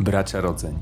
Bracia rodzeń.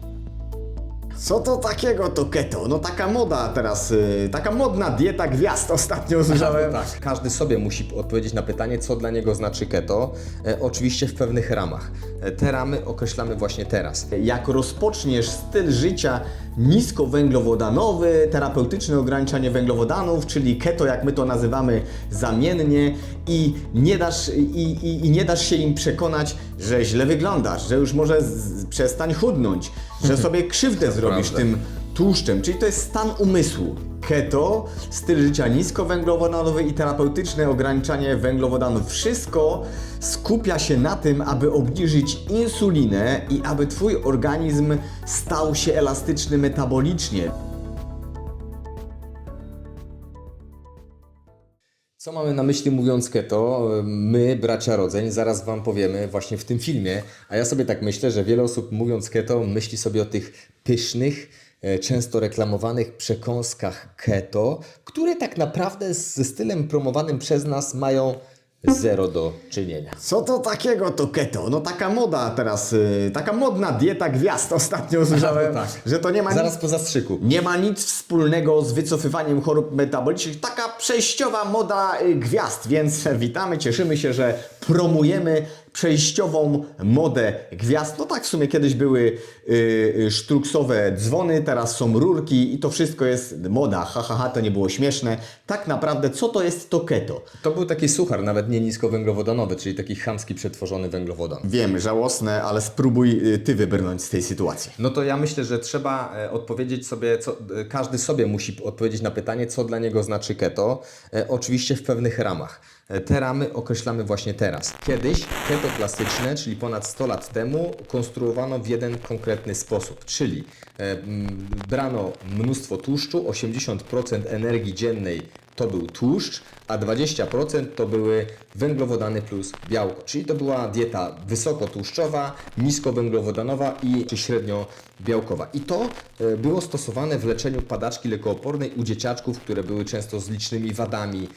Co to takiego to keto? No taka moda teraz, y, taka modna dieta gwiazd ostatnio słyszałem. Tak, każdy sobie musi odpowiedzieć na pytanie, co dla niego znaczy keto. E, oczywiście w pewnych ramach. E, te ramy określamy właśnie teraz. Jak rozpoczniesz styl życia niskowęglowodanowy, terapeutyczne ograniczanie węglowodanów, czyli keto, jak my to nazywamy zamiennie i nie dasz, i, i, i nie dasz się im przekonać, że źle wyglądasz, że już może z, przestań chudnąć, że sobie krzywdę zrobisz prawda. tym tłuszczem, czyli to jest stan umysłu. Keto, styl życia niskowęglowodanowy i terapeutyczne ograniczanie węglowodanów. Wszystko skupia się na tym, aby obniżyć insulinę i aby Twój organizm stał się elastyczny metabolicznie. Co mamy na myśli mówiąc keto? My, bracia rodzeń, zaraz Wam powiemy właśnie w tym filmie. A ja sobie tak myślę, że wiele osób mówiąc keto myśli sobie o tych pysznych, często reklamowanych przekąskach keto, które tak naprawdę ze stylem promowanym przez nas mają zero do czynienia. Co to takiego to keto? No taka moda teraz, y, taka modna dieta gwiazd ostatnio słyszałem, tak. że to nie ma Zaraz nic, po zastrzyku. nie ma nic wspólnego z wycofywaniem chorób metabolicznych. Taka przejściowa moda y, gwiazd, więc witamy, cieszymy się, że promujemy przejściową modę gwiazd. No tak w sumie kiedyś były y, y, sztruksowe dzwony, teraz są rurki i to wszystko jest moda. Ha, ha, ha, to nie było śmieszne. Tak naprawdę, co to jest to keto? To był taki suchar, nawet nie niskowęglowodanowy, czyli taki chamski przetworzony węglowodan. Wiem, żałosne, ale spróbuj y, ty wybrnąć z tej sytuacji. No to ja myślę, że trzeba e, odpowiedzieć sobie, co, e, każdy sobie musi odpowiedzieć na pytanie, co dla niego znaczy keto, e, oczywiście w pewnych ramach. Te ramy określamy właśnie teraz. Kiedyś keto klasyczne, czyli ponad 100 lat temu, konstruowano w jeden konkretny sposób, czyli brano mnóstwo tłuszczu, 80% energii dziennej to był tłuszcz, a 20% to były węglowodany plus białko. Czyli to była dieta wysokotłuszczowa, niskowęglowodanowa i czy średnio białkowa. I to e, było stosowane w leczeniu padaczki lekoopornej u dzieciaczków, które były często z licznymi wadami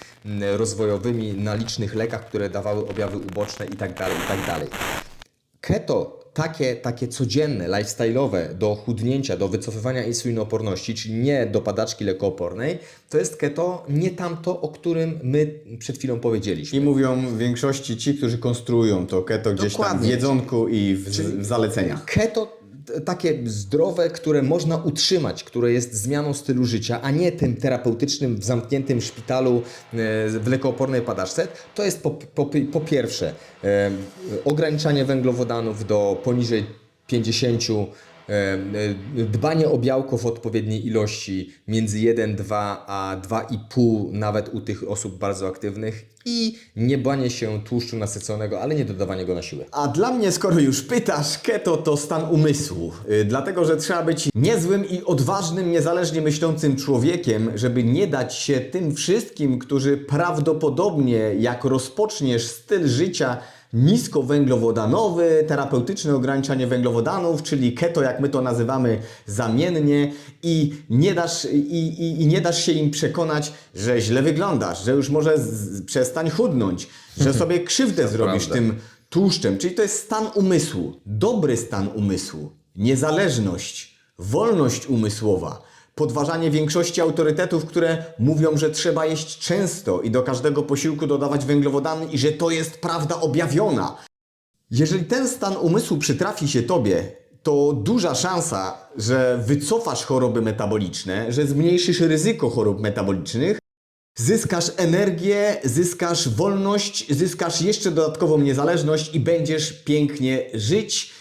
rozwojowymi, na licznych lekach, które dawały objawy uboczne itd. itd. Keto, takie, takie codzienne, lifestyle'owe do chudnięcia, do wycofywania insulinooporności, czyli nie do padaczki lekoopornej, to jest keto nie tamto, o którym my przed chwilą powiedzieliśmy. I mówią w większości ci, którzy konstruują to keto gdzieś tam w jedzonku i w, w zaleceniach. Keto takie zdrowe, które można utrzymać, które jest zmianą stylu życia, a nie tym terapeutycznym w zamkniętym szpitalu e, w lekoopornej padaczce, to jest po, po, po pierwsze e, ograniczanie węglowodanów do poniżej 50 e, e, Dbanie o białko w odpowiedniej ilości między 1, 2 a 2,5 nawet u tych osób bardzo aktywnych i nie banie się tłuszczu nasyconego, ale nie dodawanie go na siłę. A dla mnie, skoro już pytasz, keto to stan umysłu. Yy, dlatego, że trzeba być niezłym i odważnym, niezależnie myślącym człowiekiem, żeby nie dać się tym wszystkim, którzy prawdopodobnie, jak rozpoczniesz styl życia niskowęglowodanowy, terapeutyczne ograniczanie węglowodanów, czyli keto, jak my to nazywamy zamiennie i nie dasz, i, i, i nie dasz się im przekonać, że źle wyglądasz, że już może z, przestań chudnąć, że sobie krzywdę zrobisz prawda. tym tłuszczem, czyli to jest stan umysłu, dobry stan umysłu, niezależność, wolność umysłowa, podważanie większości autorytetów, które mówią, że trzeba jeść często i do każdego posiłku dodawać węglowodany i że to jest prawda objawiona. Jeżeli ten stan umysłu przytrafi się tobie, to duża szansa, że wycofasz choroby metaboliczne, że zmniejszysz ryzyko chorób metabolicznych, Zyskasz energię, zyskasz wolność, zyskasz jeszcze dodatkową niezależność i będziesz pięknie żyć.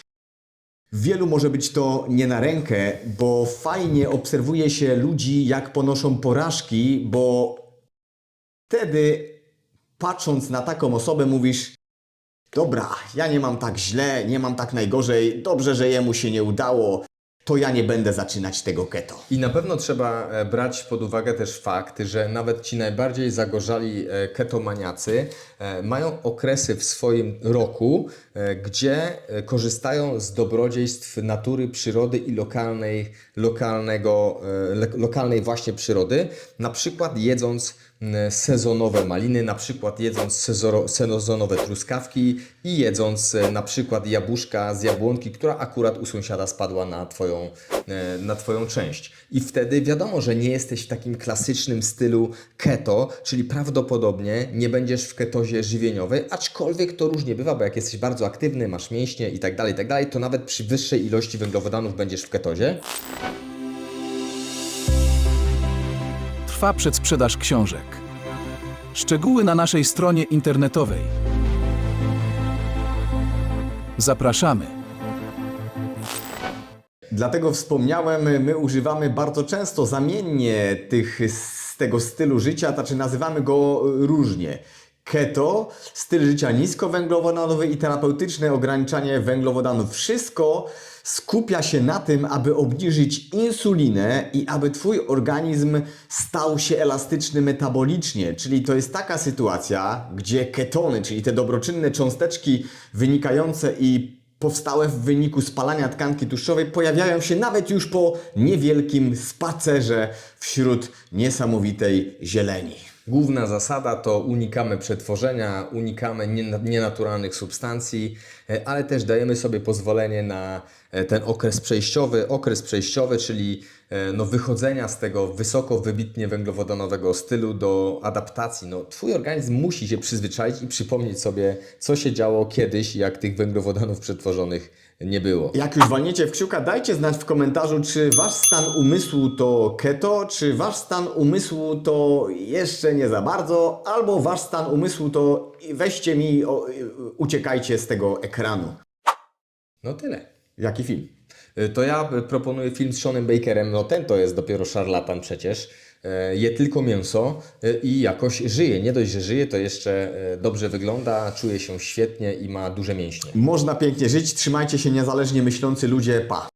Wielu może być to nie na rękę, bo fajnie obserwuje się ludzi, jak ponoszą porażki, bo wtedy patrząc na taką osobę mówisz: Dobra, ja nie mam tak źle, nie mam tak najgorzej, dobrze, że jemu się nie udało, to ja nie będę zaczynać tego keto. I na pewno trzeba e, brać pod uwagę też fakt, że nawet ci najbardziej zagorzali e, ketomaniacy e, mają okresy w swoim roku, gdzie korzystają z dobrodziejstw natury, przyrody i lokalnej, lokalnego, lokalnej właśnie przyrody, na przykład jedząc sezonowe maliny, na przykład jedząc sezonowe truskawki i jedząc e, na przykład jabłuszka z jabłonki, która akurat u sąsiada spadła na twoją, e, na twoją część. I wtedy wiadomo, że nie jesteś w takim klasycznym stylu keto, czyli prawdopodobnie nie będziesz w ketozie żywieniowej, aczkolwiek to różnie bywa, bo jak jesteś bardzo aktywny, masz mięśnie i tak dalej, tak dalej, to nawet przy wyższej ilości węglowodanów będziesz w ketozie. Trwa przedsprzedaż książek. Szczegóły na naszej stronie internetowej. Zapraszamy. Dlatego wspomniałem, my używamy bardzo często zamiennie tych, z tego stylu życia, znaczy nazywamy go różnie. Keto, styl życia niskowęglowodanowy i terapeutyczne ograniczanie węglowodanów. Wszystko skupia się na tym, aby obniżyć insulinę i aby Twój organizm stał się elastyczny metabolicznie. Czyli to jest taka sytuacja, gdzie ketony, czyli te dobroczynne cząsteczki wynikające i powstałe w wyniku spalania tkanki tłuszczowej pojawiają się nawet już po niewielkim spacerze wśród niesamowitej zieleni. Główna zasada to unikamy przetworzenia, unikamy niena- nienaturalnych substancji, e, ale też dajemy sobie pozwolenie na e, ten okres przejściowy. Okres przejściowy, czyli no, wychodzenia z tego wysoko wybitnie węglowodanowego stylu do adaptacji. No, twój organizm musi się przyzwyczaić i przypomnieć sobie, co się działo kiedyś, jak tych węglowodanów przetworzonych nie było. Jak już walniecie w kciuka, dajcie znać w komentarzu, czy wasz stan umysłu to keto, czy wasz stan umysłu to jeszcze nie za bardzo, albo wasz stan umysłu to weźcie mi, o, uciekajcie z tego ekranu. No tyle. Jaki film? Y, To ja y, proponuję film z Seanem Bakerem. No ten to jest dopiero szarlatan przecież. E, Je tylko mięso y, i jakoś żyje. Nie dość, że żyje, to jeszcze dobrze wygląda, czuje się świetnie i ma duże mięśnie. Można pięknie żyć, trzymajcie się niezależnie myślący ludzie, pa!